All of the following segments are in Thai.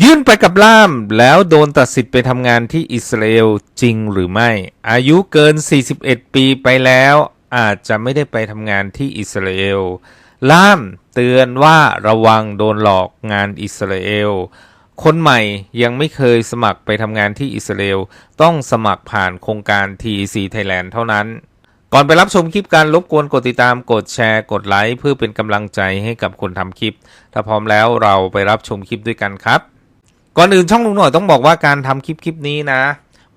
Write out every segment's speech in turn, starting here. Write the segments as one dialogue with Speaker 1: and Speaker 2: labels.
Speaker 1: ยื่นไปกับล่ามแล้วโดนตัดสิทธิ์ไปทำงานที่อิสราเอลจริงหรือไม่ อายุเกิน 41 ปีไปแล้ว อาจจะไม่ได้ไปทำงานที่อิสราเอลล่ามเตือนว่าระวังโดนหลอกงานอิสราเอลคนใหม่ยังไม่เคยสมัครไปทำงานที่อิสราเอลต้องสมัครผ่านโครงการ TEC Thailand เท่านั้น ก่อนไปรับชมคลิปการรบกวนกดติดตามกดแชร์กดไลค์เพื่อเป็นกำลังใจให้กับคนทำคลิป ถ้าพร้อมแล้วเราไปรับชมคลิปด้วยกันครับ ก่อนอื่นช่องลุงหน่อยต้องบอกว่าการทำคลิปคลิปนี้นะ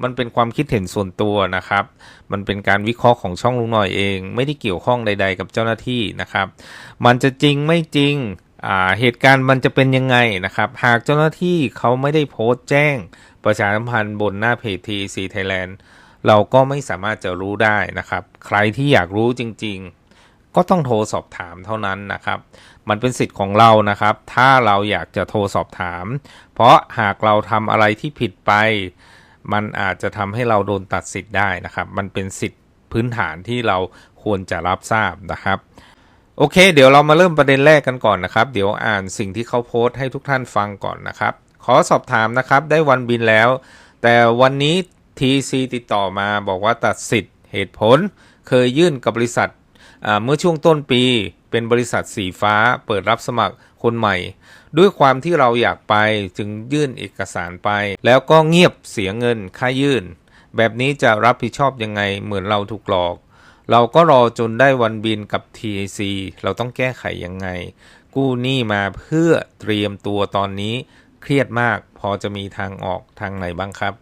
Speaker 1: มันเป็นความคิดเห็นส่วนตัวนะครับ มันเป็นการวิเคราะห์ของช่องลุงหน่อยเอง ไม่ได้เกี่ยวข้องใด ๆ กับเจ้าหน้าที่นะครับ มันจะจริงไม่จริงอ่าเหตุการณ์มันจะเป็นยังไงนะครับ หากเจ้าหน้าที่เขาไม่ได้โพสต์แจ้งประชาสัมพันธ์บนหน้าเพจ TC Thailand เราก็ไม่สามารถจะรู้ได้นะครับ ใครที่อยากรู้จริง ๆ ก็ต้องโทรสอบถามเท่านั้นนะครับ มันเป็นสิทธิ์ของเรานะครับ ถ้าเราอยากจะโทรสอบถาม เพราะหากเราทำอะไรที่ผิดไป มันอาจจะทำให้เราโดนตัดสิทธิ์ได้นะครับ มันเป็นสิทธิ์พื้นฐานที่เราควรจะรับทราบนะครับ โอเค เดี๋ยวเรามาเริ่มประเด็นแรกกันก่อนนะครับ เดี๋ยวอ่านสิ่งที่เขาโพสต์ให้ทุกท่านฟังก่อนนะครับ ขอสอบถามนะครับ ได้วันบินแล้ว แต่วันนี้ TC ติดต่อมาบอกว่าตัดสิทธิ์เหตุผล เคยยื่นกับบริษัท เมื่อช่วงต้นปีเป็นบริษัทสีฟ้าเปิดรับสมัครคนใหม่ ด้วยความที่เราอยากไปจึงยื่นเอกสารไป แล้วก็เงียบเสียเงินค่ายื่น แบบนี้จะรับผิดชอบยังไงเหมือนเราถูกหลอก เราก็รอจนได้วันบินกับ TAC เราต้องแก้ไขยังไง กู้หนี้มาเพื่อเตรียมตัวตอนนี้เครียดมากพอจะมีทางออกทางไหนบ้างครับ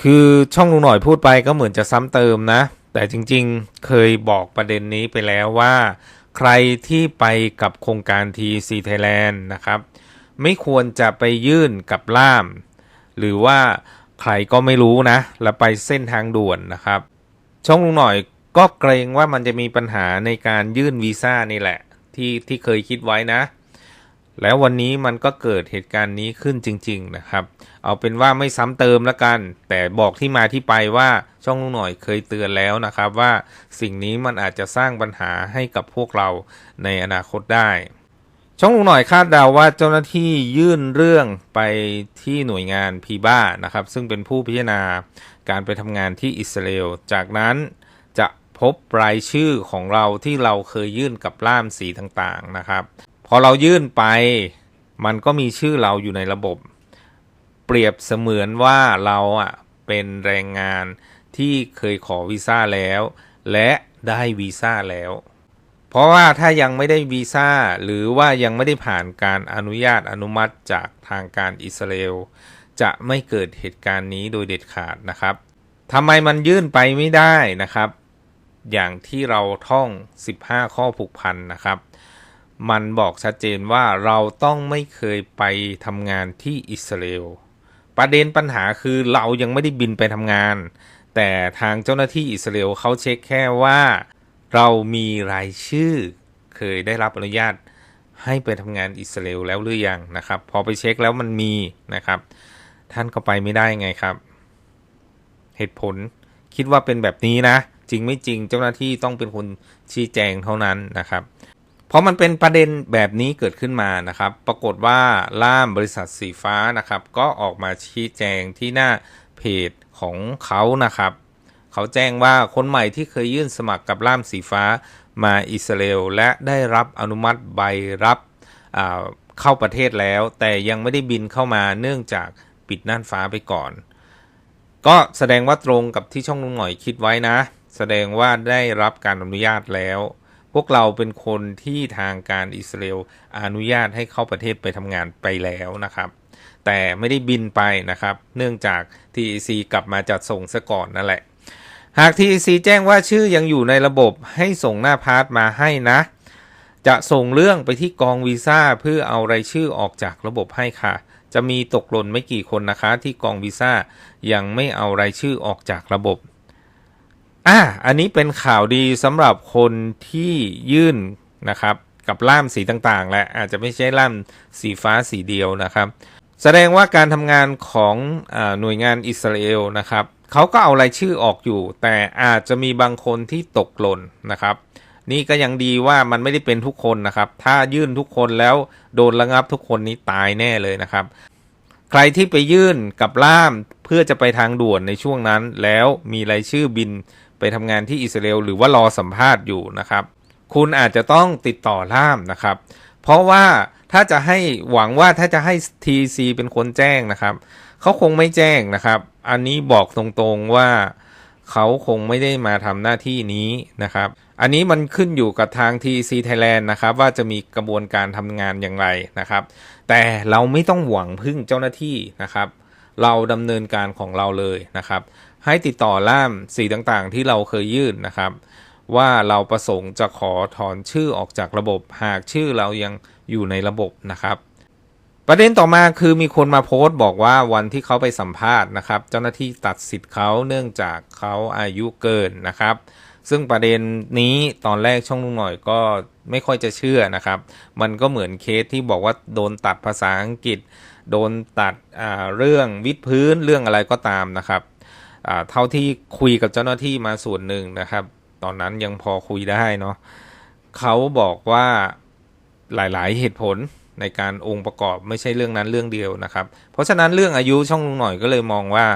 Speaker 1: คือช่องลุงหน่อยพูดไปก็เหมือนจะซ้ำเติมนะ แต่จริงๆเคยบอกประเด็นนี้ไปแล้วว่า ใครที่ไปกับโครงการ TC Thailand นะครับ ไม่ควรจะไปยื่นกับล่าม หรือว่าใครก็ไม่รู้นะ แล้วไปเส้นทางด่วนนะครับ ช่องลุงหน่อยก็เกรงว่ามันจะมีปัญหาในการยื่นวีซ่านี่แหละ ที่ที่เคยคิดไว้นะ แล้ววันนี้มันก็เกิดเหตุการณ์นี้ขึ้นจริง ๆ นะครับ เอาเป็นว่าไม่ซ้ำเติมแล้วกัน แต่บอกที่มาที่ไปว่าช่องลุงหน่อยเคยเตือนแล้วนะครับว่าสิ่งนี้มันอาจจะสร้างปัญหาให้กับพวกเราในอนาคตได้ ช่องลุงหน่อยคาดเดาว่าเจ้าหน้าที่ยื่นเรื่องไปที่หน่วยงานพีบ้านะครับ ซึ่งเป็นผู้พิจารณาการไปทำงานที่อิสราเอลจากนั้นจะพบรายชื่อของเราที่เราเคยยื่นกับล่ามสีต่างๆนะครับ พอเรายื่นไป มันก็มีชื่อเราอยู่ในระบบ เปรียบเสมือนว่าเราอะเป็นแรงงานที่เคยขอวีซ่าแล้ว และได้วีซ่าแล้ว เพราะว่าถ้ายังไม่ได้วีซ่าหรือว่ายังไม่ได้ผ่านการอนุญาตอนุมัติจากทางการอิสราเอลจะไม่เกิดเหตุการณ์นี้โดยเด็ดขาดนะครับทำไมมันยื่นไปไม่ได้นะครับ อย่างที่เราท่อง 15 ข้อผูกพันนะครับ มันบอกชัดเจนว่าเราต้องไม่เคยไปทำงานที่อิสราเอลประเด็นปัญหาคือเรายังไม่ได้บินไปทำงาน แต่ทางเจ้าหน้าที่อิสราเอลเขาเช็คแค่ว่า เรามีรายชื่อ เคยได้รับอนุญาตให้ไปทำงานอิสราเอลแล้วหรือยังนะครับ พอไปเช็คแล้วมันมีนะครับ ท่านก็ไปไม่ได้ไงครับ เหตุผลคิดว่าเป็นแบบนี้นะ จริงไม่จริงเจ้าหน้าที่ต้องเป็นคนชี้แจงเท่านั้นนะครับ พราะมันเป็นประเด็นแบบนี้เกิดขึ้นมานะครับ ปรากฏว่าล่ามบริษัทสีฟ้านะครับ ก็ออกมาชี้แจงที่หน้าเพจของเขานะครับ เขาแจ้งว่าคนใหม่ที่เคยยื่นสมัครกับล่ามสีฟ้ามาอิสราเอลและได้รับอนุมัติใบรับเข้าประเทศแล้ว แต่ยังไม่ได้บินเข้ามาเนื่องจากปิดน่านฟ้าไปก่อน ก็แสดงว่าตรงกับที่ช่องลุงหน่อยคิดไว้นะ แสดงว่าได้รับการอนุญาตแล้ว พวกเราเป็นคนที่ทางการอิสราเอลอนุญาตให้เข้าประเทศไปทำงานไปแล้วนะครับ แต่ไม่ได้บินไปนะครับ เนื่องจาก TEC กลับมาจัดส่งซะก่อนนั่นแหละ หาก TEC แจ้งว่าชื่อยังอยู่ในระบบให้ส่งหน้าพาร์ทมาให้นะ จะส่งเรื่องไปที่กองวีซ่าเพื่อเอารายชื่อออกจากระบบให้ค่ะ จะมีตกหล่นไม่กี่คนนะคะ ที่กองวีซ่ายังไม่เอารายชื่อออกจากระบบ อะอันนี้เป็นข่าวดีสำหรับคนที่ยื่นนะครับ กับล่ามสีต่างๆ และอาจจะไม่ใช่ล่ามสีฟ้าสีเดียวนะครับ แสดงว่าการทำงานของอหน่วยงานอิสราเอลนะครับเขาก็เอารายชื่อออกอยู่ แต่อาจจะมีบางคนที่ตกหล่นนะครับ นี่ก็ยังดีว่ามันไม่ได้เป็นทุกคนนะครับ ถ้ายื่นทุกคนแล้วโดนระงับทุกคนนี้ตายแน่เลยนะครับ ใครที่ไปยื่นกับล่ามเพื่อจะไปทางด่วนในช่วงนั้น แล้วมีรายชื่อบิน ไปทำงานที่อิสราเอลหรือว่ารอสัมภาษณ์อยู่นะครับ คุณอาจจะต้องติดต่อล่ามนะครับ เพราะว่าถ้าจะให้หวังว่าถ้าจะให้ TC เป็นคนแจ้งนะครับเขาคงไม่แจ้งนะครับ อันนี้บอกตรงๆว่าเขาคงไม่ได้มาทำหน้าที่นี้นะครับ อันนี้มันขึ้นอยู่กับทาง TC Thailand นะครับ ว่าจะมีกระบวนการทำงานอย่างไรนะครับ แต่เราไม่ต้องหวังพึ่งเจ้าหน้าที่นะครับ เราดำเนินการของเราเลยนะครับ ให้ติดต่อล่ามสีต่างๆ ที่เราเคยยื่นนะครับ ว่าเราประสงค์จะขอถอนชื่อออกจากระบบ หากชื่อเรายังอยู่ในระบบนะครับ ประเด็นต่อมาคือมีคนมาโพสต์บอกว่าวันที่เขาไปสัมภาษณ์นะครับ เจ้าหน้าที่ตัดสิทธิ์เขาเนื่องจากเขาอายุเกินนะครับ ซึ่งประเด็นนี้ตอนแรกช่องลุงหน่อยก็ไม่ค่อยจะเชื่อนะครับ มันก็เหมือนเคสที่บอกว่าโดนตัดภาษาอังกฤษ โดนตัดเรื่องวิดพื้นเรื่องอะไรก็ตามนะครับ เท่าที่คุยกับเจ้าหน้าที่มาส่วนหนึ่งนะครับ ตอนนั้นยังพอคุยได้เนาะเขาบอกว่าหลาย ๆ เหตุผลในการองค์ประกอบไม่ใช่เรื่องนั้นเรื่องเดียวนะครับ เพราะฉะนั้นเรื่องอายุช่องลุงหน่อยก็เลยมองว่า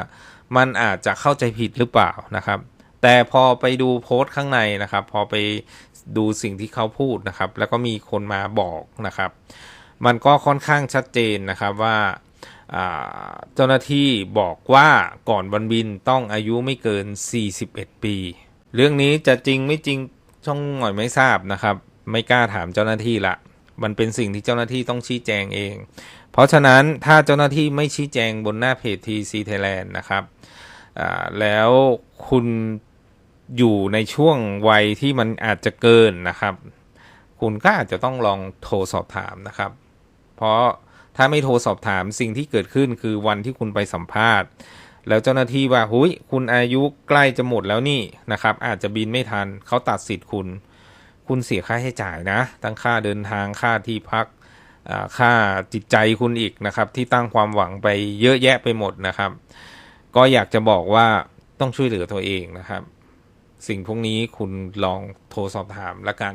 Speaker 1: มันอาจจะเข้าใจผิดหรือเปล่านะครับ แต่พอไปดูโพสต์ข้างในนะครับ พอไปดูสิ่งที่เขาพูดนะครับ แล้วก็มีคนมาบอกนะครับ มันก็ค่อนข้างชัดเจนนะครับว่า เจ้าหน้าที่บอกว่าก่อนวันบินต้องอายุไม่เกิน 41 ปี เรื่องนี้จะจริงไม่จริงช่องหน่อยไม่ทราบนะครับ ไม่กล้าถามเจ้าหน้าที่ละ มันเป็นสิ่งที่เจ้าหน้าที่ต้องชี้แจงเอง เพราะฉะนั้นถ้าเจ้าหน้าที่ไม่ชี้แจงบนหน้าเพจ TC Thailand นะครับแล้วคุณอยู่ในช่วงวัยที่มันอาจจะเกินนะครับ คุณก็อาจจะต้องลองโทรสอบถามนะครับ เพราะ ถ้าไม่โทรสอบถามสิ่งที่เกิดขึ้นคือวันที่คุณไปสัมภาษณ์ แล้วเจ้าหน้าที่ว่าหุยคุณอายุใกล้จะหมดแล้วนี่นะครับ อาจจะบินไม่ทันเขาตัดสิทธิ์คุณ คุณเสียค่าใช้จ่ายนะ ทั้งค่าเดินทางค่าที่พักค่าจิตใจคุณอีกนะครับ ที่ตั้งความหวังไปเยอะแยะไปหมดนะครับ ก็อยากจะบอกว่าต้องช่วยเหลือตัวเองนะครับ สิ่งพวกนี้คุณลองโทรสอบถามละกัน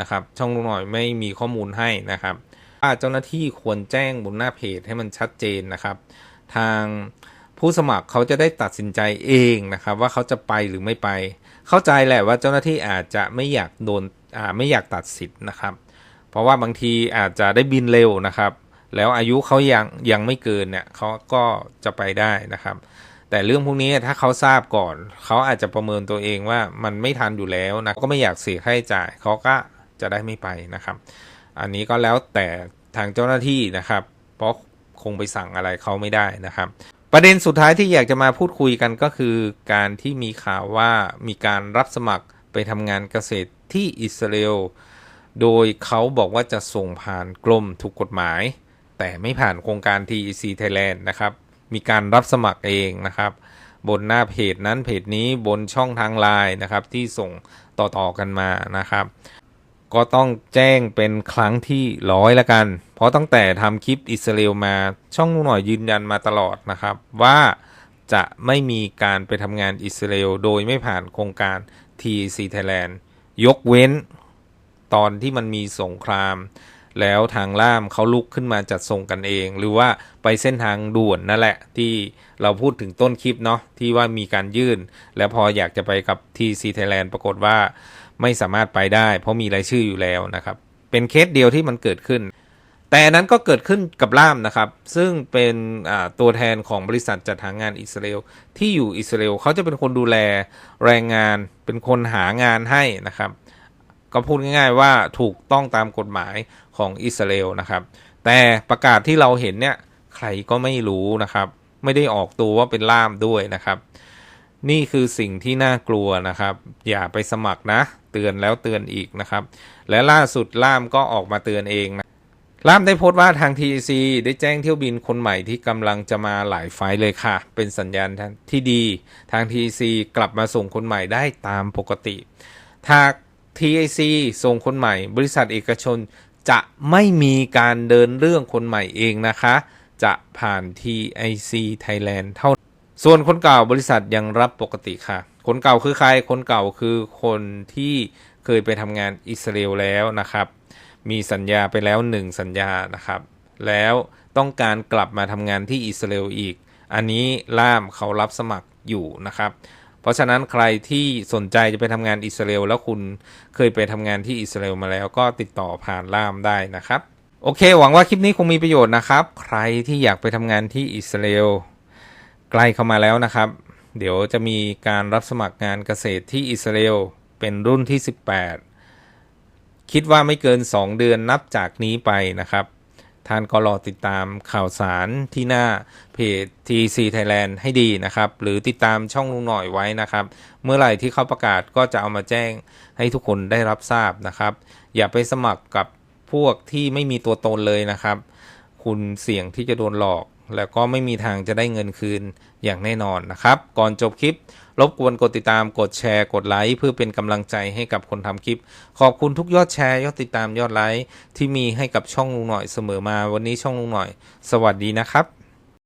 Speaker 1: นะครับ ช่องลุงหน่อยไม่มีข้อมูลให้นะครับ ว่าเจ้าหน้าที่ควรแจ้งบนหน้าเพจให้มันชัดเจนนะครับ ทางผู้สมัครเขาจะได้ตัดสินใจเองนะครับ ว่าเขาจะไปหรือไม่ไป เข้าใจแหละว่าเจ้าหน้าที่อาจจะไม่อยากโดนไม่อยากตัดสิทธิ์นะครับ เพราะว่าบางทีอาจจะได้บินเร็วนะครับ แล้วอายุเขายังยังไม่เกินเนี่ยเขาก็จะไปได้นะครับ แต่เรื่องพวกนี้ถ้าเขาทราบก่อนเขาอาจจะประเมินตัวเองว่ามันไม่ทันอยู่แล้วนะก็ไม่อยากเสียค่าใช้จ่ายเขาก็จะได้ไม่ไปนะครับ อันนี้ก็แล้วแต่ทางเจ้าหน้าที่นะครับ เพราะคงไปสั่งอะไรเขาไม่ได้นะครับ ประเด็นสุดท้ายที่อยากจะมาพูดคุยกันก็คือ การที่มีข่าวว่ามีการรับสมัครไปทำงานเกษตรที่อิสราเอลโดยเขาบอกว่าจะส่งผ่านกรมถูกกฎหมาย แต่ไม่ผ่านโครงการ TEC Thailand นะครับ มีการรับสมัครเองนะครับ บนหน้าเพจนั้นเพจนี้บนช่องทางไลน์นะครับที่ส่งต่อๆกันมานะครับ ก็ต้องแจ้งเป็นครั้งที่ร้อยละกัน เพราะตั้งแต่ทำคลิปอิสราเอลมาช่องหน่อยยืนยันมาตลอดนะครับ ว่าจะไม่มีการไปทำงานอิสราเอลโดยไม่ผ่านโครงการ TC Thailand ยกเว้นตอนที่มันมีสงคราม แล้วทางล่ามเขาลุกขึ้นมาจัดส่งกันเอง หรือว่าไปเส้นทางด่วนนั่นแหละ ที่เราพูดถึงต้นคลิปเนาะที่ว่ามีการยื่น แล้วพออยากจะไปกับ TC Thailand ปรากฏว่า ไม่สามารถไปได้ เพราะมีรายชื่ออยู่แล้วนะครับ เป็นเคสเดียวที่มันเกิดขึ้น แต่นั้นก็เกิดขึ้นกับล่ามนะครับ ซึ่งเป็นตัวแทนของบริษัทจัดหางานอิสราเอลที่อยู่อิสราเอลเขาจะเป็นคนดูแลแรงงานเป็นคนหางานให้นะครับ ก็พูดง่าย ๆ ว่าถูกต้องตามกฎหมายของอิสราเอลนะครับ แต่ประกาศที่เราเห็นเนี่ยใครก็ไม่รู้นะครับ ไม่ได้ออกตัวว่าเป็นล่ามด้วยนะครับ นี่คือสิ่งที่น่ากลัวนะครับ อย่าไปสมัครนะ เตือนแล้วเตือนอีกนะครับ และล่าสุดล่ามก็ออกมาเตือนเองนะล่ามได้โพสต์ว่าทาง TEC ได้แจ้งเที่ยวบินคนใหม่ที่กำลังจะมาหลายไฟเลยค่ะ เป็นสัญญาณที่ดี ทาง TEC กลับมาส่งคนใหม่ได้ตามปกติถ้า TEC ส่งคนใหม่ บริษัทเอกชนจะไม่มีการเดินเรื่องคนใหม่เองนะคะ จะผ่าน TIC Thailand เท่า ส่วนคนเก่าบริษัทยังรับปกติค่ะ คนเก่าคือใคร คนเก่าคือคนที่เคยไปทำงานอิสราเอลแล้วนะครับ มีสัญญาไปแล้ว 1 สัญญานะครับ แล้วต้องการกลับมาทำงานที่อิสราเอลอีก อันนี้ล่ามเขารับสมัครอยู่นะครับ เพราะฉะนั้นใครที่สนใจจะไปทำงานอิสราเอลแล้วคุณเคยไปทำงานที่อิสราเอลมาแล้วก็ติดต่อผ่านล่ามได้นะครับ โอเค หวังว่าคลิปนี้คงมีประโยชน์นะครับ ใครที่อยากไปทำงานที่อิสราเอล ใกล้เข้ามาแล้วนะครับ เดี๋ยวจะมีการรับสมัครงานเกษตรที่อิสราเอลเป็นรุ่นที่ 18 คิดว่าไม่เกิน 2 เดือนนับจากนี้ไปนะครับท่านก็รอติดตามข่าวสารที่หน้าเพจ TC Thailand ให้ดีนะครับ หรือติดตามช่องลุงหน่อยไว้นะครับ เมื่อไหร่ที่เขาประกาศก็จะเอามาแจ้งให้ทุกคนได้รับทราบนะครับ อย่าไปสมัครกับพวกที่ไม่มีตัวตนเลยนะครับ คุณเสี่ยงที่จะโดนหลอก แล้วก็ไม่มีทางจะได้เงินคืนอย่างแน่นอนนะครับ ก่อนจบคลิป รบกวนกดติดตามกดแชร์กดไลค์เพื่อเป็นกำลังใจให้กับคนทำคลิป ขอบคุณทุกยอดแชร์ยอดติดตามยอดไลค์ที่มีให้กับช่องลุงหน่อยเสมอมาวันนี้ช่องลุงหน่อย สวัสดีนะครับ